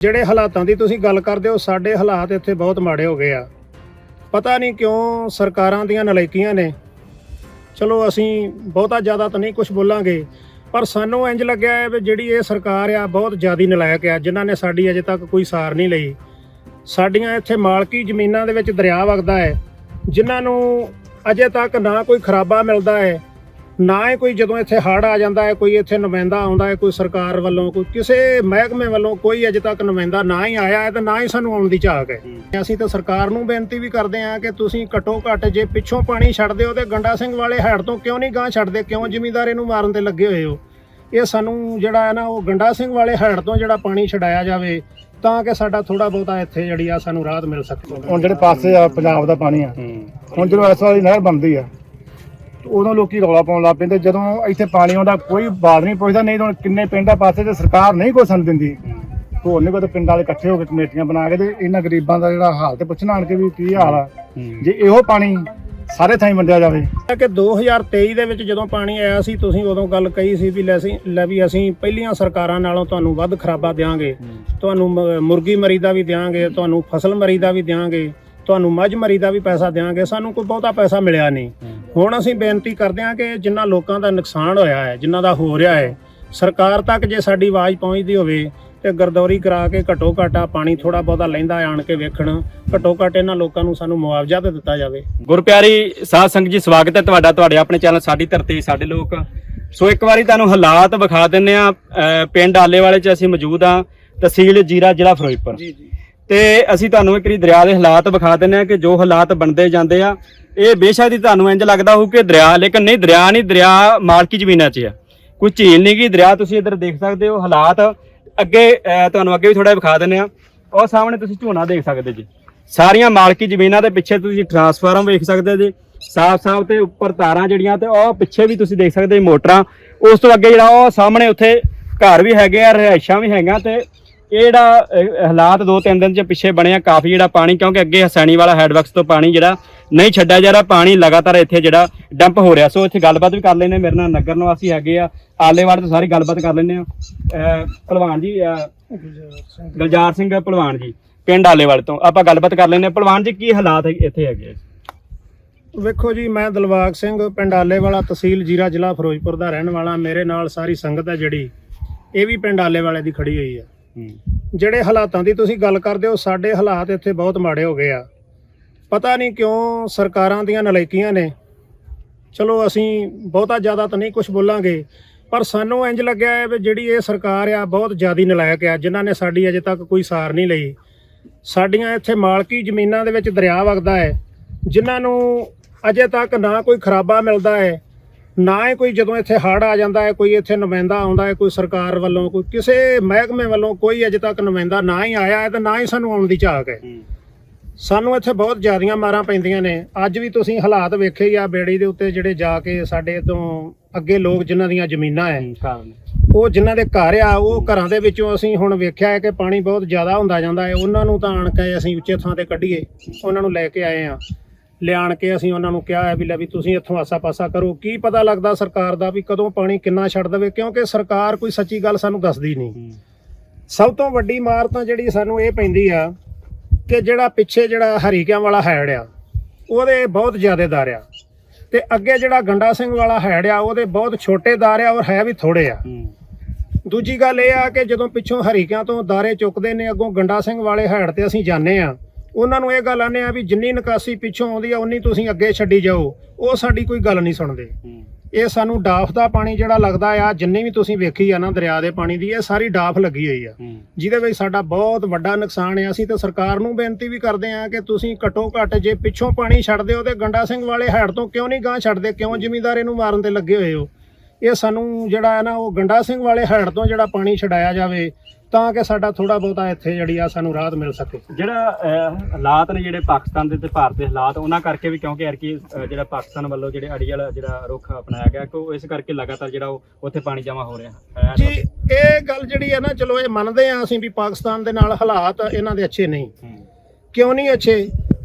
ਜਿਹੜੇ ਹਾਲਾਤਾਂ ਦੀ ਤੁਸੀਂ ਗੱਲ ਕਰਦੇ ਹੋ, ਸਾਡੇ ਹਾਲਾਤ ਇੱਥੇ ਬਹੁਤ ਮਾੜੇ ਹੋ ਗਏ ਆ। ਪਤਾ ਨਹੀਂ ਕਿਉਂ ਸਰਕਾਰਾਂ ਦੀਆਂ ਨਲਾਇਕੀਆਂ ਨੇ। ਚਲੋ ਅਸੀਂ ਬਹੁਤਾ ਜ਼ਿਆਦਾ ਤਾਂ ਨਹੀਂ ਕੁਝ ਬੋਲਾਂਗੇ, ਪਰ ਸਾਨੂੰ ਇੰਜ ਲੱਗਿਆ ਹੈ ਵੀ ਜਿਹੜੀ ਇਹ ਸਰਕਾਰ ਆ, ਬਹੁਤ ਜ਼ਿਆਦੀ ਨਲਾਇਕ ਆ, ਜਿਨ੍ਹਾਂ ਨੇ ਸਾਡੀ ਅਜੇ ਤੱਕ ਕੋਈ ਸਾਰ ਨਹੀਂ ਲਈ। ਸਾਡੀਆਂ ਇੱਥੇ ਮਾਲਕੀ ਜ਼ਮੀਨਾਂ ਦੇ ਵਿੱਚ ਦਰਿਆ ਵਗਦਾ ਹੈ, ਜਿਨ੍ਹਾਂ ਨੂੰ ਅਜੇ ਤੱਕ ਨਾ ਕੋਈ ਖਰਾਬਾ ਮਿਲਦਾ ਹੈ ਨਾ ਹੀ ਕੋਈ ਜਦੋਂ ਇੱਥੇ ਹੜ੍ਹ ਆ ਜਾਂਦਾ ਹੈ ਕੋਈ ਇੱਥੇ ਨੁਮਾਇੰਦਾ ਆਉਂਦਾ ਹੈ ਕੋਈ ਸਰਕਾਰ ਵੱਲੋਂ ਕੋਈ ਕਿਸੇ ਮਹਿਕਮੇ ਵੱਲੋਂ ਕੋਈ ਅਜੇ ਤੱਕ ਨੁਮਾਇੰਦਾ ਨਾ ਹੀ ਆਇਆ ਹੈ ਤੇ ਨਾ ਹੀ ਸਾਨੂੰ ਆਉਣ ਦੀ ਝਾਕ ਹੈ। ਅਸੀਂ ਤਾਂ ਸਰਕਾਰ ਨੂੰ ਬੇਨਤੀ ਵੀ ਕਰਦੇ ਹਾਂ ਕਿ ਤੁਸੀਂ ਘੱਟੋ ਘੱਟ ਜੇ ਪਿੱਛੋਂ ਪਾਣੀ ਛੱਡਦੇ ਹੋ ਤੇ ਗੰਡਾ ਸਿੰਘ ਵਾਲੇ ਹੈਡ ਤੋਂ ਕਿਉਂ ਨਹੀਂ ਗਾਂ ਛੱਡਦੇ ਕਿਉਂ ਜ਼ਿਮੀਂਦਾਰ ਇਹਨੂੰ ਮਾਰਨ ਤੇ ਲੱਗੇ ਹੋਏ ਹੋ? ਇਹ ਸਾਨੂੰ ਜਿਹੜਾ ਹੈ ਨਾ ਉਹ ਗੰਡਾ ਸਿੰਘ ਵਾਲੇ ਹੈਡ ਤੋਂ ਜਿਹੜਾ ਪਾਣੀ ਛਡਾਇਆ ਜਾਵੇ ਤਾਂ ਕਿ ਸਾਡਾ ਥੋੜਾ ਬਹੁਤਾ ਇੱਥੇ ਜਿਹੜੀ ਆ ਸਾਨੂੰ ਰਾਹਤ ਮਿਲ ਸਕੇ। ਹੁਣ ਜਿਹੜੇ ਪਾਸੇ ਆ ਪੰਜਾਬ ਦਾ ਪਾਣੀ ਆ ਹੁਣ ਜਦੋਂ ਇਸ ਵਾਲੀ ਨਹਿਰ ਬਣਦੀ ਆ ਉਦੋਂ ਲੋਕੀ ਰੌਲਾ ਪਾਉਣ ਲੱਗ ਪੈਂਦੇ ਜਦੋਂ ਇੱਥੇ ਪਾਣੀ ਆਉਂਦਾ ਕੋਈ ਬਾਤ ਨਹੀਂ ਪੁੱਛਦਾ ਨਹੀਂ ਤਾਂ ਕਿੰਨੇ ਪਿੰਡਾਂ ਪਾਸੇ ਤੇ ਸਰਕਾਰ ਨਹੀਂ ਕੋਈ ਸਾਨੂੰ ਦਿੰਦੀ। ਕੋਈ ਤਾਂ ਪਿੰਡਾਂ ਵਾਲੇ ਇਕੱਠੇ ਹੋ ਕੇ ਕਮੇਟੀਆਂ ਬਣਾ ਕੇ ਤੇ ਇਹਨਾਂ ਗਰੀਬਾਂ ਦਾ ਜਿਹੜਾ ਹਾਲ ਤੇ ਪੁੱਛਣ ਆਣ ਕੇ ਵੀ ਕੀ ਹਾਲ ਆ। ਜੇ ਇਹੋ ਪਾਣੀ ਸਾਰੇ ਥਾਈਂ ਵੰਡਿਆ ਜਾਵੇ। ਕਿ 2023 ਦੇ ਵਿੱਚ ਜਦੋਂ ਪਾਣੀ ਆਇਆ ਸੀ ਤੁਸੀਂ ਉਦੋਂ ਗੱਲ ਕਹੀ ਸੀ ਵੀ ਲੈ ਅਸੀਂ ਲੈ ਵੀ ਅਸੀਂ ਪਹਿਲੀਆਂ ਸਰਕਾਰਾਂ ਨਾਲੋਂ ਤੁਹਾਨੂੰ ਵੱਧ ਖਰਾਬਾ ਦੇਵਾਂਗੇ ਤੁਹਾਨੂੰ ਮੁਰਗੀ ਮਰੀ ਦਾ ਵੀ ਦੇਵਾਂਗੇ ਤੁਹਾਨੂੰ ਫਸਲ ਮਰੀ ਦਾ ਵੀ ਦੇਵਾਂਗੇ ਤੁਹਾਨੂੰ ਮੱਝ ਮਰੀ ਦਾ ਵੀ ਪੈਸਾ ਦੇਵਾਂਗੇ ਸਾਨੂੰ ਕੋਈ ਬਹੁਤਾ ਪੈਸਾ ਮਿਲਿਆ ਨਹੀਂ। ਹੁਣ ਅਸੀਂ ਬੇਨਤੀ ਕਰਦੇ ਹਾਂ ਕਿ ਜਿਨ੍ਹਾਂ ਲੋਕਾਂ ਦਾ ਨੁਕਸਾਨ ਹੋਇਆ ਹੈ ਜਿਨ੍ਹਾਂ ਦਾ ਹੋ ਰਿਹਾ ਹੈ ਸਰਕਾਰ ਤੱਕ ਜੇ ਸਾਡੀ ਆਵਾਜ਼ ਪਹੁੰਚਦੀ ਹੋਵੇ ਤੇ ਗਰਦੌਰੀ ਕਰਾ ਕੇ ਘਟੋ ਘਾਟਾ ਪਾਣੀ ਥੋੜਾ ਬਹੁਤਾ ਲੈਂਦਾ ਆਣ ਕੇ ਵੇਖਣ ਘਟੋ ਘੱਟ ਇਹਨਾਂ ਲੋਕਾਂ ਨੂੰ ਸਾਨੂੰ ਮੁਆਵਜ਼ਾ ਤੇ ਦਿੱਤਾ ਜਾਵੇ। ਗੁਰਪਿਆਰੀ ਸਾਧ ਸੰਗਤ ਜੀ ਸਵਾਗਤ ਹੈ ਤੁਹਾਡਾ ਤੁਹਾਡੇ ਆਪਣੇ ਚੈਨਲ ਸਾਡੀ ਧਰਤੀ ਸਾਡੇ ਲੋਕ। ਸੋ ਇੱਕ ਵਾਰੀ ਤੁਹਾਨੂੰ ਹਾਲਾਤ ਵਿਖਾ ਦਿੰਨੇ ਆ ਪਿੰਡ ਆਲੇਵਾਲੇ ਚ ਅਸੀਂ ਮੌਜੂਦ ਆ ਤਹਿਸੀਲ ਜੀਰਾ ਜ਼ਿਲ੍ਹਾ ਫਿਰੋਜ਼ਪੁਰ। ਜੀ ਜੀ। ਤੇ ਅਸੀਂ ਤੁਹਾਨੂੰ ਇੱਕ ਵਾਰੀ ਦਰਿਆ ਦੇ ਹਾਲਾਤ ਵਿਖਾ ਦਿੰਨੇ ਆ ਕਿ ਜੋ ਹਾਲਾਤ ਬਣਦੇ ਜਾਂਦੇ ਆ, ਇਹ ਬੇਸ਼ੱਕ ਹੀ ਤੁਹਾਨੂੰ ਇੰਜ ਲੱਗਦਾ ਹੋਊ ਕਿ ਦਰਿਆ, ਲੇਕਿਨ ਨਹੀਂ, ਦਰਿਆ ਨਹੀਂ, ਦਰਿਆ ਮਾਲਕੀ ਜ਼ਮੀਨਾਂ 'ਚ ਆ। ਕੋਈ ਝੀਲ ਨਹੀਂ ਗੀ, ਦਰਿਆ ਤੁਸੀਂ ਇੱਧਰ ਦੇਖ ਸਕਦੇ ਹੋ, ਹਾਲਾਤ ਅੱਗੇ ਤੁਹਾਨੂੰ ਅੱਗੇ ਵੀ ਥੋੜਾ ਵਿਖਾ ਦਿੰਨੇ ਆ ਉਹ ਸਾਹਮਣੇ ਤੁਸੀਂ ਝੋਨਾ ਦੇਖ ਸਕਦੇ ਜੀ। ਸਾਰੀਆਂ ਮਾਲਕੀ ਜ਼ਮੀਨਾਂ ਦੇ ਪਿੱਛੇ ਤੁਸੀਂ ਟਰਾਂਸਫਾਰਮ ਵੇਖ ਸਕਦੇ ਜੀ। ਸਾਫ਼-ਸਾਫ਼ ਤੇ ਉੱਪਰ ਤਾਰਾਂ ਜਿਹੜੀਆਂ ਤੇ ਉਹ ਪਿੱਛੇ ਵੀ ਤੁਸੀਂ ਦੇਖ ਸਕਦੇ ਮੋਟਰਾਂ। ਉਸ ਤੋਂ ਅੱਗੇ ਜਿਹੜਾ ਉਹ ਸਾਹਮਣੇ ਉੱਥੇ ਘਰ ਵੀ ਹੈਗੇ ਆ, ਰਿਹਾਇਸ਼ਾਂ ਵੀ ਹੈਗੀਆਂ ਤੇ ਇਹ ਜਿਹੜਾ ਅਹ, ਹਾਲਾਤ ਦੋ ਤਿੰਨ ਦਿਨ ਚ ਪਿੱਛੇ ਬਣਿਆ ਕਾਫੀ ਜਿਹੜਾ ਪਾਣੀ ਕਿਉਂਕਿ ਅੱਗੇ ਹਸੈਣੀ ਵਾਲਾ ਹੈਡਵਰਕਸ ਤੋਂ ਪਾਣੀ ਜਿਹੜਾ ਨਹੀਂ ਛੱਡਿਆ ਜਾ ਰਿਹਾ ਪਾਣੀ ਲਗਾਤਾਰ ਇੱਥੇ ਜਿਹੜਾ ਡੰਪ ਹੋ ਰਿਹਾ। ਸੋ ਇੱਥੇ ਗੱਲਬਾਤ ਵੀ ਕਰ ਲੈਨੇ ਮੇਰੇ ਨਾਲ ਨਗਰ ਨਿਵਾਸੀ ਹੈਗੇ ਆ। ਆਲੇਵਾੜ ਤੋਂ ਸਾਰੀ ਗੱਲਬਾਤ ਕਰ ਲੈਨੇ ਆ ਅਹ, ਭਲਵਾਨ ਜੀ ਅਹ, ਗੁਲਜ਼ਾਰ ਸਿੰਘ ਭਲਵਾਨ ਜੀ ਪਿੰਡ ਆਲੇਵਾਲ ਤੋਂ। ਆਪਾਂ ਗੱਲਬਾਤ ਕਰ ਲੈਨੇ ਆ ਭਲਵਾਨ ਜੀ ਕੀ ਹਾਲਾਤ ਹੈ- ਇੱਥੇ ਹੈਗੇ ਆ? ਵੇਖੋ ਜੀ ਮੈਂ ਦਿਲਵਾਗ ਸਿੰਘ ਪਿੰਡ ਆਲੇਵਾਲਾ ਤਹਿਸੀਲ ਜੀਰਾ ਜ਼ਿਲ੍ਹਾ ਫਿਰੋਜ਼ਪੁਰ ਦਾ ਰਹਿਣ ਵਾਲਾ। ਮੇਰੇ ਨਾਲ ਸਾਰੀ ਸੰਗਤ ਹੈ ਜਿਹੜੀ। ਇਹ ਵੀ ਪਿੰਡ ਆਲੇਵਾਲੇ ਦੀ ਖੜੀ ਹੋਈ ਆ ਜਿਹੜੇ ਹਾਲਾਤਾਂ ਦੀ ਤੁਸੀਂ ਗੱਲ ਕਰਦੇ ਹੋ, ਸਾਡੇ ਹਾਲਾਤ ਇੱਥੇ ਬਹੁਤ ਮਾੜੇ ਹੋ ਗਏ ਆ। ਪਤਾ ਨਹੀਂ ਕਿਉਂ ਸਰਕਾਰਾਂ ਦੀਆਂ ਨਲਾਇਕੀਆਂ ਨੇ। ਚਲੋ ਅਸੀਂ ਬਹੁਤਾ ਜ਼ਿਆਦਾ ਤਾਂ ਨਹੀਂ ਕੁਝ ਬੋਲਾਂਗੇ, ਪਰ ਸਾਨੂੰ ਇੰਜ ਲੱਗਿਆ ਹੈ ਵੀ ਜਿਹੜੀ ਇਹ ਸਰਕਾਰ ਆ, ਬਹੁਤ ਜ਼ਿਆਦਾ ਨਲਾਇਕ ਆ, ਜਿਨ੍ਹਾਂ ਨੇ ਸਾਡੀ ਅਜੇ ਤੱਕ ਕੋਈ ਸਾਰ ਨਹੀਂ ਲਈ। ਸਾਡੀਆਂ ਇੱਥੇ ਮਾਲਕੀ ਜ਼ਮੀਨਾਂ ਦੇ ਵਿੱਚ ਦਰਿਆ ਵਗਦਾ ਹੈ, ਜਿਨ੍ਹਾਂ ਨੂੰ ਅਜੇ ਤੱਕ ਨਾ ਕੋਈ ਖਰਾਬਾ ਮਿਲਦਾ ਹੈ ਨਾ ਹੀ ਕੋਈ ਜਦੋਂ ਇੱਥੇ ਹੜ੍ਹ ਆ ਜਾਂਦਾ ਹੈ ਕੋਈ ਇੱਥੇ ਨੁਮਾਇੰਦਾ ਆਉਂਦਾ ਹੈ ਕੋਈ ਸਰਕਾਰ ਵੱਲੋਂ ਕੋਈ ਕਿਸੇ ਮਹਿਕਮੇ ਵੱਲੋਂ ਕੋਈ ਅਜੇ ਤੱਕ ਨੁਮਾਇੰਦਾ ਨਾ ਹੀ ਆਇਆ ਹੈ ਤੇ ਨਾ ਹੀ ਸਾਨੂੰ ਆਉਣ ਦੀ ਝਾਕ ਹੈ। ਸਾਨੂੰ ਇੱਥੇ ਬਹੁਤ ਜ਼ਿਆਦੀਆਂ ਮਾਰਾਂ ਪੈਂਦੀਆਂ ਨੇ। ਅੱਜ ਵੀ ਤੁਸੀਂ ਹਾਲਾਤ ਵੇਖੇ ਹੀ ਆ ਬੇੜੀ ਦੇ ਉੱਤੇ ਜਿਹੜੇ ਜਾ ਕੇ ਸਾਡੇ ਤੋਂ ਅੱਗੇ ਲੋਕ ਜਿਨ੍ਹਾਂ ਦੀਆਂ ਜ਼ਮੀਨਾਂ ਹੈ ਉਹ ਜਿਨ੍ਹਾਂ ਦੇ ਘਰ ਆ ਉਹ ਘਰਾਂ ਦੇ ਵਿੱਚੋਂ ਅਸੀਂ ਹੁਣ ਵੇਖਿਆ ਹੈ ਕਿ ਪਾਣੀ ਬਹੁਤ ਜ਼ਿਆਦਾ ਹੁੰਦਾ ਜਾਂਦਾ ਹੈ। ਉਹਨਾਂ ਨੂੰ ਤਾਂ ਆਣ ਕੇ ਅਸੀਂ ਉੱਚੇ ਥਾਂ ਤੇ ਕੱਢੀਏ ਉਹਨਾਂ ਨੂੰ ਲੈ ਕੇ ਆਏ ਆ ਲਿਆਣ ਕੇ ਅਸੀਂ ਉਹਨਾਂ ਨੂੰ ਕਿਹਾ ਹੈ ਵੀ ਲੈ ਵੀ ਤੁਸੀਂ ਇੱਥੋਂ ਆਸਾ-ਪਾਸਾ ਕਰੋ। ਕੀ ਪਤਾ ਲੱਗਦਾ ਸਰਕਾਰ ਦਾ ਵੀ ਕਦੋਂ ਪਾਣੀ ਕਿੰਨਾ ਛੱਡ ਦੇਵੇ ਕਿਉਂਕਿ ਸਰਕਾਰ ਕੋਈ ਸੱਚੀ ਗੱਲ ਸਾਨੂੰ ਦੱਸਦੀ ਨਹੀਂ। ਸਭ ਤੋਂ ਵੱਡੀ ਮਾਰ ਤਾਂ ਜਿਹੜੀ ਸਾਨੂੰ ਇਹ ਪੈਂਦੀ ਆ ਕਿ ਜਿਹੜਾ ਪਿੱਛੇ ਜਿਹੜਾ ਹਰੀਕਿਆਂ ਵਾਲਾ ਹੈੜ ਆ ਉਹਦੇ ਬਹੁਤ ਜ਼ਿਆਦਾ ਦਰ ਆ। ਤੇ ਅੱਗੇ ਜਿਹੜਾ ਗੰਡਾ ਸਿੰਘ ਵਾਲਾ ਹੈੜ ਆ ਉਹਦੇ ਬਹੁਤ ਛੋਟੇ ਦਰ ਆ ਔਰ ਹੈ ਵੀ ਥੋੜੇ ਆ। ਦੂਜੀ ਗੱਲ ਇਹ ਆ ਕਿ ਜਦੋਂ ਪਿੱਛੋਂ ਹਰੀਕਿਆਂ ਤੋਂ ਦਾਰੇ ਚੁੱਕਦੇ ਨੇ ਅੱਗੋਂ ਗੰਡਾ ਸਿੰਘ ਵਾਲੇ ਹੈੜ ਤੇ ਅਸੀਂ ਜਾਂਦੇ ਆ ਉਹਨਾਂ ਨੂੰ ਇਹ ਗੱਲ ਆਨੇ ਆ ਵੀ ਜਿੰਨੀ ਨਿਕਾਸੀ ਪਿੱਛੋਂ ਆਉਂਦੀ ਆ ਉਨੀ ਤੁਸੀਂ ਅੱਗੇ ਛੱਡੀ ਜਾਓ। ਉਹ ਸਾਡੀ ਕੋਈ ਗੱਲ ਨਹੀਂ ਸੁਣਦੇ। ਇਹ ਸਾਨੂੰ ਡਾਫ ਦਾ ਪਾਣੀ ਜਿਹੜਾ ਲੱਗਦਾ ਆ ਜਿੰਨੀ ਵੀ ਤੁਸੀਂ ਵੇਖੀ ਆ ਨਾ ਦਰਿਆ ਦੇ ਪਾਣੀ ਦੀ ਇਹ ਸਾਰੀ ਡਾਫ ਲੱਗੀ ਹੋਈ ਆ। ਜਿਹਦੇ ਵਿੱਚ ਸਾਡਾ ਬਹੁਤ ਵੱਡਾ ਨੁਕਸਾਨ ਆ। ਅਸੀਂ ਤਾਂ ਸਰਕਾਰ ਨੂੰ ਬੇਨਤੀ ਵੀ ਕਰਦੇ ਆ ਕਿ ਤੁਸੀਂ ਘੱਟੋ ਘੱਟ ਜੇ ਪਿੱਛੋਂ ਪਾਣੀ ਛੱਡਦੇ ਹੋ ਤੇ ਗੰਡਾ ਸਿੰਘ ਵਾਲੇ ਹੈੜ ਤੋਂ ਕਿਉਂ ਨਹੀਂ ਗਾਂ ਛੱਡਦੇ? ਕਿਉਂ ਜ਼ਿਮੀਂਦਾਰ ਇਹਨੂੰ ਮਾਰਨ ਤੇ ਲੱਗੇ ਹੋਏ ਹੋ? ਇਹ ਸਾਨੂੰ ਜਿਹੜਾ ਹੈ ਨਾ ਉਹ ਗੰਡਾ ਸਿੰਘ ਵਾਲੇ ਹੈੜ ਤੋਂ ਜਿਹੜਾ ਪਾਣੀ ਛਡਾਇਆ ਜਾਵੇ ਤਾਂ ਕਿ ਸਾਡਾ ਥੋੜਾ ਬਹੁਤਾ ਇੱਥੇ ਜਿਹੜੀ ਆ ਸਾਨੂੰ ਰਾਹਤ ਮਿਲ ਸਕੇ। ਜਿਹੜਾ ਅਹ, ਹਾਲਾਤ ਨੇ ਜਿਹੜੇ ਪਾਕਿਸਤਾਨ ਦੇ ਤੇ ਭਾਰਤ ਦੇ ਹਾਲਾਤ ਉਹਨਾਂ ਕਰਕੇ ਵੀ ਕਿਉਂਕਿ ਯਾਰ ਕਿ ਅਹ, ਜਿਹੜਾ ਪਾਕਿਸਤਾਨ ਵੱਲੋਂ ਜਿਹੜੇ ਅੜੀ ਵਾਲਾ ਜਿਹੜਾ ਰੁੱਖ ਅਪਣਾਇਆ ਗਿਆ ਕਿ ਉਹ ਇਸ ਕਰਕੇ ਲਗਾਤਾਰ ਜਿਹੜਾ ਉਹ ਉੱਥੇ ਪਾਣੀ ਜਮ੍ਹਾਂ ਹੋ ਰਿਹਾ ਹੈ? ਜੀ ਇਹ ਗੱਲ ਜਿਹੜੀ ਹੈ ਨਾ ਚਲੋ ਇਹ ਮੰਨਦੇ ਆ ਅਸੀਂ ਵੀ ਪਾਕਿਸਤਾਨ ਦੇ ਨਾਲ ਹਾਲਾਤ ਇਹਨਾਂ ਦੇ ਅੱਛੇ ਨਹੀਂ। ਕਿਉਂ ਨਹੀਂ ਅੱਛੇ?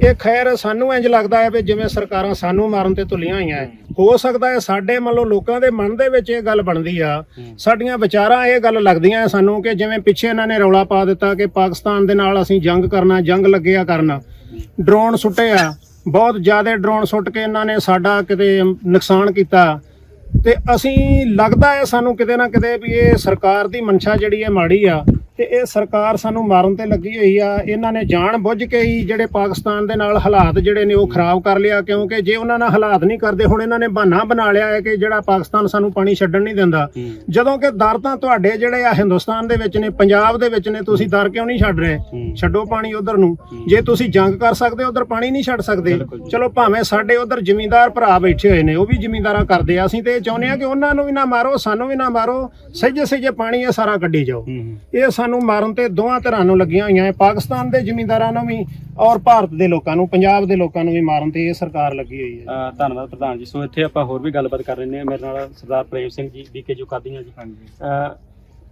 ਇਹ ਖੈਰ ਸਾਨੂੰ ਇੰਜ ਲੱਗਦਾ ਹੈ ਵੀ ਜਿਵੇਂ ਸਰਕਾਰਾਂ ਸਾਨੂੰ ਮਾਰਨ ਤੇ ਤੁਲੀਆਂ ਹੋਈਆਂ ਹੈ। ਹੋ। ਸਕਦਾ ਹੈ ਸਾਡੇ ਮੰਨ ਲਓ ਲੋਕਾਂ ਦੇ ਮਨ ਦੇ ਵਿੱਚ ਇਹ ਗੱਲ ਬਣਦੀ ਆ। ਸਾਡੀਆਂ ਵਿਚਾਰਾਂ ਇਹ ਗੱਲ ਲੱਗਦੀਆਂ ਹੈ ਸਾਨੂੰ ਕਿ ਜਿਵੇਂ ਪਿੱਛੇ ਇਹਨਾਂ ਨੇ ਰੌਲਾ ਪਾ ਦਿੱਤਾ ਕਿ ਪਾਕਿਸਤਾਨ ਦੇ ਨਾਲ ਅਸੀਂ ਜੰਗ ਕਰਨਾ ਜੰਗ ਲੱਗਿਆ ਕਰਨਾ। ਡਰੋਨ ਸੁੱਟੇ ਆ। ਬਹੁਤ ਜ਼ਿਆਦਾ ਡਰੋਨ ਸੁੱਟ ਕੇ ਇਹਨਾਂ ਨੇ ਸਾਡਾ ਕਿਤੇ ਨੁਕਸਾਨ ਕੀਤਾ। ਤੇ ਅਸੀਂ ਲੱਗਦਾ ਹੈ ਸਾਨੂੰ ਕਿਤੇ ਨਾ ਕਿਤੇ ਵੀ ਇਹ ਸਰਕਾਰ ਦੀ ਮਨਸ਼ਾ ਜਿਹੜੀ ਹੈ ਮਾੜੀ ਆ। ਤੇ ਇਹ ਸਰਕਾਰ ਸਾਨੂੰ ਮਾਰਨ ਤੇ ਲੱਗੀ ਹੋਈ ਆ। ਇਹਨਾਂ ਨੇ ਜਾਣ ਬੁੱਝ ਕੇ ਹੀ ਜਿਹੜੇ ਪਾਕਿਸਤਾਨ ਦੇ ਨਾਲ ਹਾਲਾਤ ਜਿਹੜੇ ਨੇ ਉਹ ਖਰਾਬ ਕਰ ਲਿਆ ਕਿਉਂਕਿ ਜੇ ਉਹਨਾਂ ਨਾਲ ਹਾਲਾਤ ਨਹੀਂ ਕਰਦੇ ਹੁਣ ਇਹਨਾਂ ਨੇ ਬਹਾਨਾ ਬਣਾ ਲਿਆ ਹੈ ਕਿ ਜਿਹੜਾ ਪਾਕਿਸਤਾਨ ਸਾਨੂੰ ਪਾਣੀ ਛੱਡਣ ਨਹੀਂ ਦਿੰਦਾ। ਜਦੋਂ ਕਿ ਦਰ ਤਾਂ ਤੁਹਾਡੇ ਜਿਹੜੇ ਆ ਹਿੰਦੁਸਤਾਨ ਦੇ ਵਿੱਚ ਨੇ ਪੰਜਾਬ ਦੇ ਵਿੱਚ ਨੇ ਤੁਸੀਂ ਦਰ ਕਿਉਂ ਨਹੀਂ ਛੱਡ ਰਹੇ? ਛੱਡੋ ਪਾਣੀ ਉਧਰ ਨੂੰ। ਜੇ ਤੁਸੀਂ ਜੰਗ ਕਰ ਸਕਦੇ ਉਧਰ ਪਾਣੀ ਨਹੀਂ ਛੱਡ ਸਕਦੇ। ਚਲੋ ਭਾਵੇਂ ਸਾਡੇ ਉਧਰ ਜ਼ਿਮੀਂਦਾਰ ਭਰਾ ਬੈਠੇ ਹੋਏ ਨੇ ਉਹ ਵੀ ਜ਼ਿਮੀਂਦਾਰਾਂ ਕਰਦੇ ਆ। ਅਸੀਂ ਤੇ ਇਹ ਚਾਹੁੰਦੇ ਆ ਕਿ ਉਹਨਾਂ ਨੂੰ ਵੀ ਨਾ ਮਾਰੋ ਸਾਨੂੰ ਵੀ ਨਾ ਮਾਰੋ। ਸਹਿਜੇ ਸਹਿਜੇ ਪਾਣੀ ਇਹ ਸਾਰਾ ਕੱਢੀ ਜਾਓ। ਇਹ ਸਾਨੂੰ ਮਾਰਨ ਤੇ ਦੋਹਾਂ ਧਿਰਾਂ ਨੂੰ ਲੱਗੀਆਂ ਹੋਈਆਂ ਹੈ ਪਾਕਿਸਤਾਨ ਦੇ ਜ਼ਿਮੀਂਦਾਰਾਂ ਨੂੰ ਵੀ ਔਰ ਭਾਰਤ ਦੇ ਲੋਕਾਂ ਨੂੰ ਪੰਜਾਬ ਦੇ ਲੋਕਾਂ ਨੂੰ ਵੀ ਮਾਰਨ ਤੇ ਇਹ ਸਰਕਾਰ ਲੱਗੀ ਹੋਈ ਹੈ। ਅਹ ਧੰਨਵਾਦ ਪ੍ਰਧਾਨ ਜੀ। ਸੋ ਇੱਥੇ ਆਪਾਂ ਹੋਰ ਵੀ ਗੱਲਬਾਤ ਕਰ ਰਹੇ ਨੇ ਮੇਰੇ ਨਾਲ ਸਰਦਾਰ ਪ੍ਰੇਮ ਸਿੰਘ ਜੀ ਬੀਕੇ ਜੋ ਕਾਦੀਆਂ ਜੀ। ਹਾਂਜੀ। ਅਹ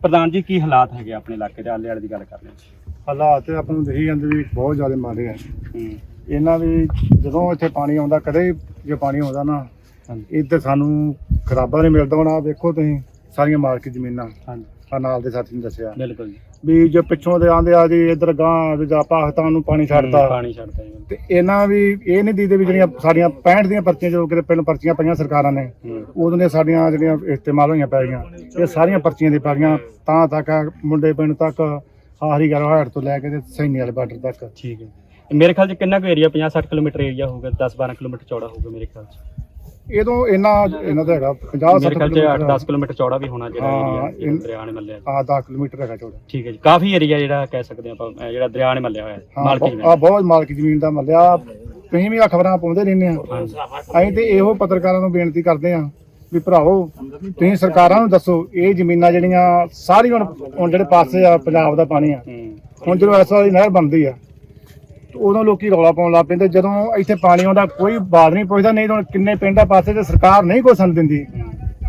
ਪ੍ਰਧਾਨ ਜੀ ਕੀ ਹਾਲਾਤ ਹੈਗੇ ਆਪਣੇ ਇਲਾਕੇ ਦੇ? ਆਲੇ ਦੁਆਲੇ ਦੀ ਗੱਲ ਕਰ ਰਹੇ ਹਾਂ ਹਾਲਾਤ ਤੇ ਆਪਾਂ ਨੂੰ ਦੇਖੀ ਜਾਂਦੇ ਵੀ ਬਹੁਤ ਜ਼ਿਆਦਾ ਮਾੜੇ ਆ। ਹੂੰ। ਇਹਨਾਂ ਦੀ ਜਦੋਂ ਇੱਥੇ ਪਾਣੀ ਆਉਂਦਾ ਕਦੇ ਜੇ ਪਾਣੀ ਆਉਂਦਾ ਨਾ ਹਾਂਜੀ। ਇੱਧਰ ਸਾਨੂੰ ਖਰਾਬਾ ਨਹੀਂ ਮਿਲਦਾ ਹੁਣ। ਆ ਵੇਖੋ ਤੁਸੀਂ ਸਾਰੀਆਂ ਮਾਲਕੀ ਜ਼ਮੀਨਾਂ। ਹਾਂਜੀ। ਆ ਨਾਲ ਦੇ ਸਾਥੀ ਨੇ ਦੱਸਿਆ। ਬਿਲਕੁਲ ਜੀ। ਵੀ ਜੇ ਪਿੱਛੋਂ ਦੇ ਆਂਦੇ ਆ ਜੀ ਇੱਧਰ ਗਾਂ ਵੀ ਜਾਂ ਪਾਕਿਸਤਾਨ ਨੂੰ ਪਾਣੀ ਹੂੰ, ਛੱਡਤਾ। ਪਾਣੀ ਛੱਡਦਾ ਜੀ ਤੇ ਇਹਨਾਂ ਵੀ ਇਹ ਨਹੀਂ ਦੀਦੇ ਵੀ ਜਿਹੜੀਆਂ ਸਾਡੀਆਂ 65 ਦੀਆਂ ਪਰਚੀਆਂ ਜੋ ਕਿਤੇ ਪਹਿਲਾਂ ਪਰਚੀਆਂ ਪਈਆਂ ਸਰਕਾਰਾਂ ਨੇ ਉਦੋਂ ਦੀਆਂ ਸਾਡੀਆਂ ਜਿਹੜੀਆਂ ਇਸਤੇਮਾਲ ਹੋਈਆਂ ਪੈ ਗਈਆਂ ਇਹ ਸਾਰੀਆਂ ਪਰਚੀਆਂ ਦੀ ਪੈ ਗਈਆਂ ਤਾਂ ਤੱਕ ਮੁੰਡੇ ਪਿੰਡ ਤੱਕ ਆਹਰੀ ਗੱਲ ਹਾੜ ਤੋਂ ਲੈ ਕੇ ਤੇ ਸੈਣੀ ਵਾਲੇ ਬਾਰਡਰ ਤੱਕ। ਠੀਕ ਹੈ ਮੇਰੇ ਖਿਆਲ 'ਚ ਕਿੰਨਾ ਕੁ ਏਰੀਆ 50 60 ਕਿਲੋਮੀਟਰ ਏਰੀਆ ਹੋਊਗਾ 10 12 ਕਿਲੋਮੀਟਰ ਚੌੜਾ ਹੋਊਗਾ ਮੇਰੇ ਖਿਆਲ 'ਚ? ਇਹਦੋਂ ਇਹਨਾਂ ਇਹਨਾਂ ਦਾ ਹੈਗਾ 50 ਮੇਰੇ 60 ਖਿਆਲ 'ਚ 8 10 ਕਿਲੋਮੀਟਰ ਚੌੜਾ ਵੀ ਹੋਣਾ ਜਿਹੜਾ ਹਾਂ, ਏਰੀਆ ਇਹ- ਦਰਿਆ ਨੇ ਮੱਲਿਆ। ਆ 10 ਕਿਲੋਮੀਟਰ ਹੈਗਾ ਚੌੜਾ। ਠੀਕ ਹੈ ਜੀ ਕਾਫੀ ਏਰੀਆ ਜਿਹੜਾ ਕਹਿ ਸਕਦੇ ਆਪਾਂ ਅਹ ਜਿਹੜਾ ਦਰਿਆ ਨੇ ਮੱਲਿਆ ਹੋਇਆ ਹੈ ਹਾਂ ਮਾਲਕੀ ਆ ਬਹੁਤ ਮਾਲਕੀ ਜ਼ਮੀਨ ਦਾ ਮੱਲਿਆ। ਤੁਸੀਂ ਵੀ ਆ ਖਬਰਾਂ ਪਾਉਂਦੇ ਰਹਿੰਦੇ ਆ। ਹਾਂਜੀ। ਅਸੀਂ ਤੇ ਇਹੋ ਪੱਤਰਕਾਰਾਂ ਨੂੰ ਬੇਨਤੀ ਕਰਦੇ ਆ ਵੀ ਭਰਾਵੋ ਤੁਸੀਂ ਸਰਕਾਰਾਂ ਨੂੰ ਦੱਸੋ ਇਹ ਜ਼ਮੀਨਾਂ ਜਿਹੜੀਆਂ ਸਾਰੀ ਹੁਣ ਹੁਣ ਜਿਹੜੇ ਪਾਸੇ ਆ ਪੰਜਾਬ ਦਾ ਪਾਣੀ ਆ ਹੂੰ। ਹੁਣ ਜਦੋਂ ਇਸ ਵਾਲੀ ਨਹਿਰ ਬਣਦੀ ਆ ਉਦੋਂ ਲੋਕੀ ਰੌਲਾ ਪਾਉਣ ਲੱਗ ਪੈਂਦੇ ਜਦੋਂ ਇੱਥੇ ਪਾਣੀ ਆਉਂਦਾ ਕੋਈ ਬਾਤ ਨਹੀਂ ਪੁੱਛਦਾ ਨਹੀਂ ਤਾਂ ਕਿੰਨੇ ਪਿੰਡਾਂ ਪਾਸੇ ਤੇ ਸਰਕਾਰ ਨਹੀਂ ਕੋਈ ਸਾਨੂੰ ਦਿੰਦੀ।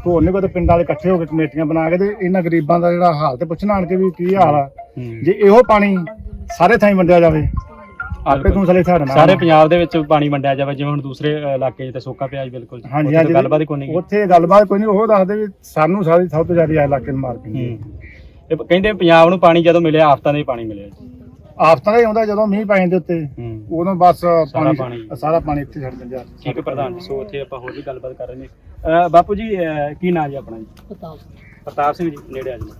ਹੋਰ ਨਹੀਂ ਕੋਈ ਤੇ ਪਿੰਡ ਵਾਲੇ ਇਕੱਠੇ ਹੋ ਕੇ ਕਮੇਟੀਆਂ ਬਣਾ ਕੇ ਤੇ ਇਹਨਾਂ ਗਰੀਬਾਂ ਦਾ ਜਿਹੜਾ ਹਾਲ ਤੇ ਪੁੱਛਣਾ ਆਣ ਕੇ ਵੀ ਕੀ ਹਾਲ ਆ। ਜੇ ਇਹੋ ਪਾਣੀ ਸਾਰੇ ਥਾਈਂ ਵੰਡਿਆ ਜਾਵੇ ਆਪੇ ਤੂੰ ਸਲੇ ਸਾਡੇ ਸਾਰੇ ਪੰਜਾਬ ਦੇ ਵਿੱਚ ਪਾਣੀ ਵੰਡਿਆ ਜਾਵੇ ਜਿਵੇਂ ਹੁਣ ਦੂਸਰੇ ਇਲਾਕੇ ਤੇ ਸੋਕਾ ਪਿਆ ਬਿਲਕੁਲ। ਹਾਂਜੀ ਹਾਂਜੀ। ਗੱਲਬਾਤ ਕੋਈ ਨਹੀਂ ਉੱਥੇ ਗੱਲਬਾਤ ਕੋਈ ਨਹੀਂ ਉਹ ਦੱਸਦੇ ਵੀ ਸਾਨੂੰ ਸਾਰੀ ਸਭ ਤੋਂ ਜ਼ਿਆਦਾ ਇਲਾਕੇ ਨੂੰ ਮਾਰ ਪੈਂਦੀ ਕਹਿੰਦੇ ਪੰਜਾਬ ਨੂੰ ਪਾਣੀ ਜਦੋਂ ਮਿਲਿਆ ਆਫਤਾਂ ਦਾ ਹੀ ਪਾਣੀ ਮਿਲਿਆ ਜੀ। ਆਫਤਾਂ ਦਾ ਹੀ ਆਉਂਦਾ ਜਦੋਂ ਮੀਂਹ ਪੈ ਜਾਂਦੇ ਉੱਤੇ ਹੂੰ। ਉਦੋਂ ਬਸ ਪਾਣੀ- ਪਾਣੀ। ਸਾਰਾ ਪਾਣੀ ਇੱਥੇ ਛੱਡ ਦਿੰਦੇ ਆ। ਠੀਕ ਹੈ ਪ੍ਰਧਾਨ ਜੀ ਸੋ ਇੱਥੇ ਆਪਾਂ ਹੋਰ ਵੀ ਗੱਲਬਾਤ ਕਰ ਰਹੇ ਨੇ। ਅਹ, ਬਾਪੂ ਜੀ ਅਹ, ਕੀ ਨਾਂ ਜੀ ਆਪਣਾ ਜੀ? ਪ੍ਰਤਾਪ ਸਿੰਘ। ਜੀ ਨੇੜੇ ਆ ਜੀ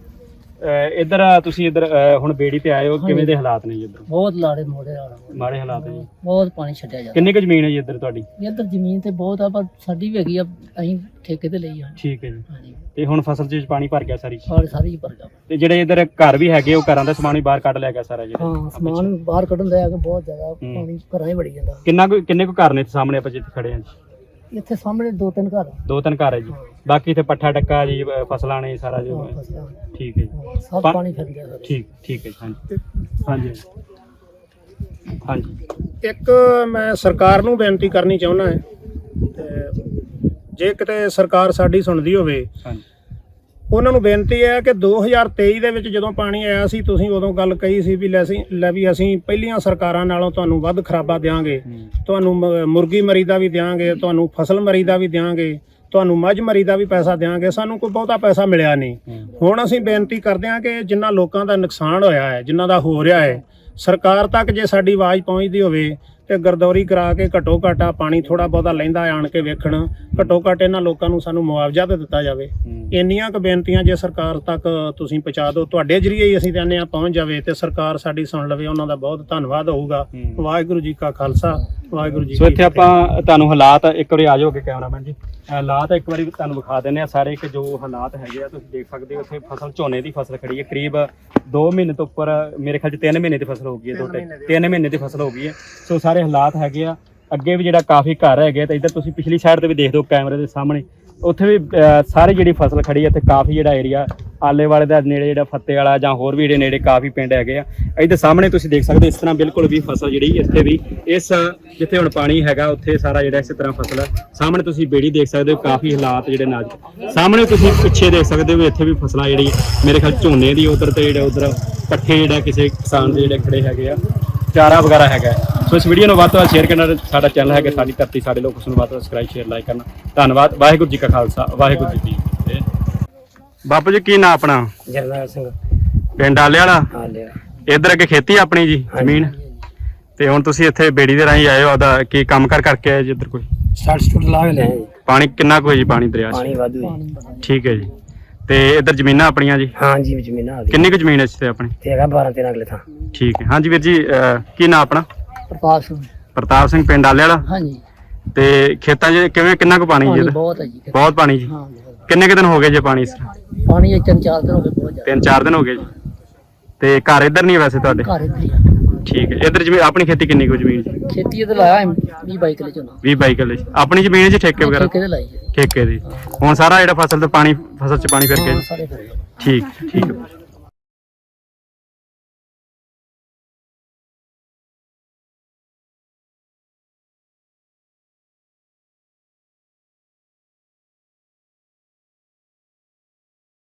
ਇੱਧਰ ਆ, ਤੁਸੀਂ ਇੱਧਰ ਹੁਣ ਬੇੜੀ ਤੇ ਆਏ ਹੋ ਕਿਵੇਂ ਦੇ ਹਾਲਾਤ ਨੇ ਜੀ ਇੱਧਰ? ਬਹੁਤ ਲਾੜੇ ਮੋੜੇ ਵਾਲਾ ਮਾੜੇ ਹਾਲਾਤ ਹੈ ਜੀ। ਬਹੁਤ ਪਾਣੀ ਛੱਡਿਆ ਜਾਂਦਾ ਕਿੰਨੀ ਕੁ ਜ਼ਮੀਨ ਹੈ ਜੀ ਇੱਧਰ ਤੁਹਾਡੀ? ਇੱਧਰ ਜ਼ਮੀਨ ਤੇ ਬਹੁਤ ਆ ਪਰ ਸਾਡੀ ਵੀ ਹੈਗੀ ਆ ਅਸੀਂ ਠੇਕੇ ਤੇ ਲਈ ਆ। ਠੀਕ ਹੈ ਜੀ। ਹਾਂਜੀ। ਤੇ ਹੁਣ ਫਸਲ 'ਚ ਪਾਣੀ ਭਰ ਗਿਆ ਸਾਰੀ? ਸਾਰੇ ਸਾਰੇ ਹੀ ਭਰ ਗਿਆ। ਤੇ ਜਿਹੜੇ ਇੱਧਰ ਘਰ ਵੀ ਹੈਗੇ ਉਹ ਘਰਾਂ ਦਾ ਸਮਾਨ ਵੀ ਬਾਹਰ ਕੱਢ ਲਿਆ ਗਿਆ ਸਾਰਾ ਜੀ? ਹਾਂ ਸਮਾਨ ਬਾਹਰ ਕੱਢਣ ਦਾ ਹੈਗਾ ਬਹੁਤ ਜ਼ਿਆਦਾ ਪਾਣੀ ਘਰਾਂ ਹੀ ਵੜੀ ਜਾਂਦਾ। ਕਿੰਨਾ ਕੁ ਕਿੰਨੇ ਕੁ ਘਰ ਨੇ ਸਾਹਮਣੇ ਆਪਾਂ ਜਿੱਥੇ ਖੜੇ ਹਾਂ ਜੀ? ਇੱਥੇ ਸਾਹਮਣੇ ਦੋ ਤਿੰਨ ਘਰ ਆ। ਦੋ ਤਿੰਨ ਘਰ ਹੈ ਜੀ। ਬਾਕੀ ਇੱਥੇ ਪੱਠਾ ਡੱਕਾ ਜੀ ਫਸਲਾਂ ਨੇ ਸਾਰਾ ਜੋ ਹਾਂ, ਫਸਲਾਂ। ਠੀਕ ਹੈ ਜੀ। ਸਭ ਪਾ- ਪਾਣੀ ਫਿਰ ਗਿਆ। ਸਾਰੇ ਠੀਕ ਠੀਕ ਹੈ ਜੀ, ਹਾਂਜੀ। ਹਾਂਜੀ। ਹਾਂਜੀ। ਇੱਕ ਮੈਂ ਸਰਕਾਰ ਨੂੰ ਬੇਨਤੀ ਕਰਨੀ ਚਾਹੁੰਦਾ ਹੈ ਤੇ ਜੇ ਕਿਤੇ ਸਰਕਾਰ ਸਾਡੀ ਸੁਣਦੀ ਹੋਵੇ ਹਾਂਜੀ। ਉਹਨਾਂ ਨੂੰ ਬੇਨਤੀ ਹੈ ਕਿ 2023 ਦੇ ਵਿੱਚ ਜਦੋਂ ਪਾਣੀ ਆਇਆ ਸੀ ਤੁਸੀਂ ਉਦੋਂ ਗੱਲ ਕਹੀ ਸੀ ਵੀ ਲੈ ਅਸੀਂ ਲੈ ਵੀ ਅਸੀਂ ਪਹਿਲੀਆਂ ਸਰਕਾਰਾਂ ਨਾਲੋਂ ਤੁਹਾਨੂੰ ਵੱਧ ਖਰਾਬਾ ਦੇਵਾਂਗੇ ਤੁਹਾਨੂੰ ਮੁਰਗੀ ਮਰੀ ਦਾ ਵੀ ਦੇਵਾਂਗੇ ਤੁਹਾਨੂੰ ਫਸਲ ਮਰੀ ਦਾ ਵੀ ਦੇਵਾਂਗੇ ਤੁਹਾਨੂੰ ਮੱਝ ਮਰੀ ਦਾ ਵੀ ਪੈਸਾ ਦੇਵਾਂਗੇ ਸਾਨੂੰ ਕੋਈ ਬਹੁਤਾ ਪੈਸਾ ਮਿਲਿਆ ਨਹੀਂ। ਹੁਣ ਅਸੀਂ ਬੇਨਤੀ ਕਰਦੇ ਹਾਂ ਕਿ ਜਿਨ੍ਹਾਂ ਲੋਕਾਂ ਦਾ ਨੁਕਸਾਨ ਹੋਇਆ ਹੈ ਜਿਨ੍ਹਾਂ ਦਾ ਹੋ ਰਿਹਾ ਹੈ ਸਰਕਾਰ ਤੱਕ ਜੇ ਸਾਡੀ ਆਵਾਜ਼ ਪਹੁੰਚਦੀ ਹੋਵੇ ਤੇ ਗਰਦੌਰੀ ਕਰਾ ਕੇ ਘਟੋ ਘਟਾ ਪਾਣੀ ਥੋੜਾ ਬਹੁਤਾ ਲੈਂਦਾ ਆਣ ਕੇ ਵੇਖਣ ਘਟੋ ਘਟ ਇਹਨਾਂ ਲੋਕਾਂ ਨੂੰ ਸਾਨੂੰ ਮੁਆਵਜ਼ਾ ਤੇ ਦਿੱਤਾ ਜਾਵੇ। ਇੰਨੀਆਂ ਕੁ ਬੇਨਤੀਆਂ ਜੇ ਸਰਕਾਰ ਤੱਕ ਤੁਸੀਂ ਪਹੁੰਚਾ ਦਿਓ ਤੁਹਾਡੇ ਜਰੀਏ ਹੀ ਅਸੀਂ ਕਹਿੰਦੇ ਆ ਪਹੁੰਚ ਜਾਵੇ ਤੇ ਸਰਕਾਰ ਸਾਡੀ ਸੁਣ ਲਵੇ ਉਹਨਾਂ ਦਾ ਬਹੁਤ ਧੰਨਵਾਦ ਹੋਊਗਾ। ਵਾਹਿਗੁਰੂ ਜੀ ਕਾ ਖਾਲਸਾ। ਵਾਹਿਗੁਰੂ ਜੀ ਸੋ ਇੱਥੇ ਆਪਾਂ ਤੁਹਾਨੂੰ ਹਾਲਾਤ ਇੱਕ ਵਾਰੀ ਆ ਜਾਓਗੇ ਕੈਮਰਾਮੈਨ ਜੀ। ਹਾਲਾਤ ਇੱਕ ਵਾਰੀ ਤੁਹਾਨੂੰ ਵਿਖਾ ਦਿੰਦੇ ਆ ਸਾਰੇ ਕਿ ਜੋ ਹਾਲਾਤ ਹੈਗੇ ਆ ਤੁਸੀਂ ਦੇਖ ਸਕਦੇ ਹੋ ਇੱਥੇ ਫਸਲ ਝੋਨੇ ਦੀ ਫਸਲ ਖੜੀ ਹੈ। ਕਰੀਬ 2 ਮਹੀਨੇ ਤੋਂ ਉੱਪਰ ਮੇਰੇ ਖਿਆਲ ਚ 3 ਮਹੀਨੇ ਦੀ ਫਸਲ ਹੋ ਗਈ ਹੈ ਦੋ ਢਾਈ 3 ਮਹੀਨੇ ਦੀ ਫਸਲ ਹੋ ਗਈ ਹੈ। ਸੋ ਸਾਰੇ ਹਾਲਾਤ ਹੈਗੇ ਆ। ਅੱਗੇ ਵੀ ਜਿਹੜਾ ਕਾਫੀ ਘਰ ਹੈਗੇ ਤੇ ਇੱਧਰ ਤੁਸੀਂ ਪਿਛਲੀ ਸਾਈਡ ਤੇ ਵੀ ਦੇਖ ਦਿਓ ਕੈਮਰੇ ਦੇ ਸਾਹਮਣੇ। ਉੱਥੇ ਵੀ ਅਹ, ਸਾਰੀ ਜਿਹੜੀ ਫਸਲ ਖੜੀ ਹੈ ਇੱਥੇ ਕਾਫੀ ਜਿਹੜਾ ਏਰੀਆ ਆਲੇ ਵਾਲੇ ਦਾ ਨੇੜੇ ਜਿਹੜਾ ਫੱਤੇ ਵਾਲਾ ਜਾਂ ਹੋਰ ਵੀ ਜਿਹੜੇ ਨੇੜੇ ਕਾਫੀ ਪਿੰਡ ਹੈਗੇ ਆ। ਇਹਦੇ ਸਾਹਮਣੇ ਤੁਸੀਂ ਦੇਖ ਸਕਦੇ ਹੋ ਇਸ ਤਰ੍ਹਾਂ ਬਿਲਕੁਲ ਵੀ ਫਸਲ ਜਿਹੜੀ ਇੱਥੇ ਵੀ ਇਸ ਜਿੱਥੇ ਹੁਣ ਪਾਣੀ ਹੈਗਾ ਉੱਥੇ ਸਾਰਾ ਜਿਹੜਾ ਇਸੇ ਤਰ੍ਹਾਂ ਫਸਲ ਹੈ ਸਾਹਮਣੇ ਤੁਸੀਂ ਬੇੜੀ ਦੇਖ ਸਕਦੇ ਹੋ ਕਾਫੀ ਹਾਲਾਤ ਜਿਹੜੇ ਨਾਜ਼ੁਕ ਸਾਹਮਣੇ ਤੁਸੀਂ ਪਿੱਛੇ ਦੇਖ ਸਕਦੇ ਹੋ ਇੱਥੇ ਵੀ ਫਸਲਾਂ ਜਿਹੜੀ ਮੇਰੇ ਖਿਆਲ ਝੋਨੇ ਦੀ ਉਧਰ ਤੇ ਜਿਹੜਾ ਉਧਰ ਪੱਠੇ ਜਿਹੜਾ ਕਿਸੇ ਕਿਸਾਨ ਦੇ ਜਿਹੜੇ ਖੜੇ ਹੈਗੇ ਆ ਚਾਰਾ ਵਗੈਰਾ ਹੈਗਾ। ਸੋ ਇਸ ਵੀਡੀਓ ਨੂੰ ਵੱਧ ਤੋਂ ਵੱਧ ਸ਼ੇਅਰ ਕਰਨਾ ਤੇ ਸਾਡਾ ਚੈਨਲ ਹੈ ਕਿ ਸਾਡੀ ਧਰਤੀ ਸਾਡੇ ਲੋਕ ਉਸ ਨੂੰ ਵੱਧ ਤੋਂ ਵੱਧ ਸਬਸਕ੍ਰਾਈਬ ਸ਼ੇਅਰ ਲਾਈਕ ਕਰਨਾ। ਧੰਨਵਾਦ ਵਾਹਿਗੁਰੂ ਜੀ ਕਾ ਖਾਲਸਾ ਵਾਹਿਗੁਰੂ ਜੀ ਕੀ ਫਤਿਹ। ਬਾਪੂ ਜੀ ਕੀ ਨਾਂ ਆਪਣਾ? ਜਰਨੈਲ ਸਿੰਘ। ਪਿੰਡ ਆਲੇ ਵਾਲਾ ਆ ਲਿਆ ਇਧਰ ਅੱਗੇ ਖੇਤੀ ਆਪਣੀ ਜੀ ਜ਼ਮੀਨ? ਤੇ ਹੁਣ ਤੁਸੀਂ ਇੱਥੇ ਬੇੜੀ ਦੇ ਰਾਹੀਂ ਆਏ ਹੋ ਆਦਾ ਕੀ ਕੰਮ ਕਰ ਕਰਕੇ ਆਏ ਜੀ ਇੱਧਰ ਕੋਈ? ਸੱਟ ਸੁੱਟ ਲਾ ਕੇ ਲਿਆ ਜੀ ਪਾਣੀ ਕਿੰਨਾ ਕੁ ਹੈ ਜੀ ਪਾਣੀ ਦਰਿਆ 'ਚ? ਪਾਣੀ ਵਾਧੂ ਹੈ ਠੀਕ ਹੈ ਜੀ। ਤੇ ਇੱਧਰ ਜ਼ਮੀਨਾਂ ਆਪਣੀਆਂ ਜੀ? ਹਾਂ ਜੀ ਜ਼ਮੀਨਾਂ ਆ ਗਈ ਕਿੰਨੀ ਕੁ ਜ਼ਮੀਨ ਹੈ ਇੱਥੇ ਆਪਣੀ? ਤੇ ਹੈਗਾ 12 13 ਅਗਲੇ ਥਾਂ। ਠੀਕ ਹੈ। ਹਾਂਜੀ ਵੀਰ ਜੀ ਕੀ ਨਾਂ ਆਪਣਾ? ਪ੍ਰਤਾਪ ਸਿੰਘ। ਪ੍ਰਤਾਪ ਸਿੰਘ ਪਿੰਡ ਆਲੇ ਵਾਲਾ? ਹਾਂਜੀ। ਤੇ ਖੇਤਾਂ 'ਚ ਕਿਵੇਂ ਕਿੰਨਾ ਕੁ ਪਾਣੀ ਜੀ ਪਾਣੀ ਇਹਦਾ? ਬਹੁਤ ਹੈ ਜੀ। ਬਹੁਤ ਪਾਣੀ ਜੀ? ਹਾਂ ਬਹੁਤ। ਕਿੰਨੇ ਕੁ ਦਿਨ ਹੋ ਗਏ ਜੀ ਪਾਣੀ ਇਸ ਤਰ੍ਹਾਂ? ਪਾਣੀ ਇਹ ਤਿੰਨ ਚਾਰ ਦਿਨ ਹੋ ਗਏ ਬਹੁਤ ਜ਼ਿਆਦਾ। ਤਿੰਨ ਚਾਰ ਦਿਨ ਹੋ ਗਏ ਜੀ। ਤੇ ਘਰ ਇੱਧਰ ਨਹੀਂ ਵੈਸੇ ਤੁਹਾਡੇ? ਘਰ ਇੱਥੇ ਹੀ ਆ। ਠੀਕ ਹੈ। ਇੱਧਰ ਜ਼ਮੀਨ ਆਪਣੀ ਖੇਤੀ ਕਿੰਨੀ ਕੁ ਜ਼ਮੀਨ ਜੀ? ਖੇਤੀ ਇਹਦੇ ਲਾਇਆ 20 ਬਾਈ ਕਿਲੇ ਝੋਨਾ 20 ਬਾਈ ਕਿੱਲੇ ਜੀ। ਆਪਣੀ ਜ਼ਮੀਨ ਹੈ ਜੀ ਠੇਕੇ ਵਗੈਰਾ? ਠੇਕੇ ਤੇ ਲਾਈ ਜੀ। ਠੇਕੇ ਦੀ। ਹੁਣ ਸਾਰਾ ਜਿਹੜਾ ਫਸਲ ਤੇ ਪਾਣੀ ਫਸਲ 'ਚ ਪਾਣੀ ਫਿਰ ਕੇ ਹਾਂ ਜੀ? ਸਾਰੇ ਫਿਰ ਠੀਕ ਠੀਕ ਹੈ।